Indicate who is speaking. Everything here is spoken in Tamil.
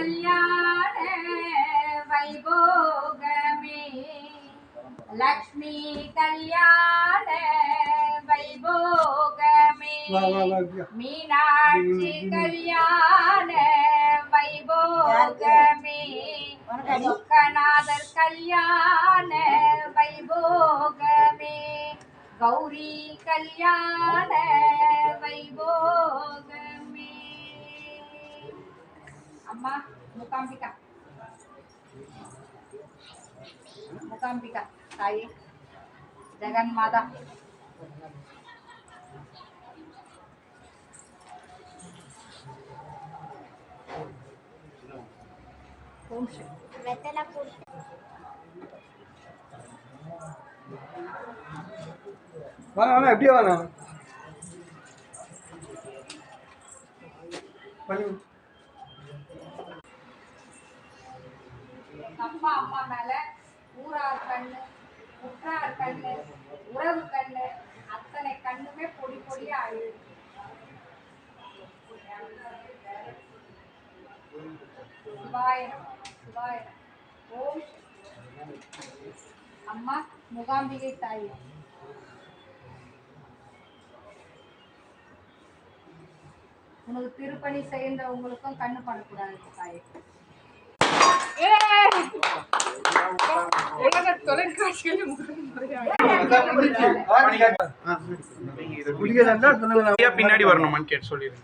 Speaker 1: கல்யாண வைபோகமே. லக்ஷ்மி கல்யாண வைபோகமே. மீனாட்சி கல்யாண வைபோகமே. சொக்கநாதர் கல்யாண வைபோகமே. கௌரி கல்யாண அம்மா முகாம்பிகா முகாம்பிகா தாயே ஜெகன்மாதா ஓம் ஸ்ரீ
Speaker 2: வெத்தலை போட்டு
Speaker 3: வாங்க வாங்க எப்படியே வாங்க பண்ணி
Speaker 1: அப்பா அம்மா மேல ஊரார் கண்ணு உற்றார் கண்ணு உறவு கண்ணு அத்தனை கண்ணுமே பொடி பொடியா அழுது சிவாய நமः, ஓம் அம்மா முகாம்பிகை தாயே. உனக்கு திருப்பணி செய்கின்றவங்களுக்கும் கண்ணு பண்ணக்கூடாது தாயே.
Speaker 4: பின்னாடி வரணுமான்னு கேட்டு
Speaker 3: குடிக்கிறேன்?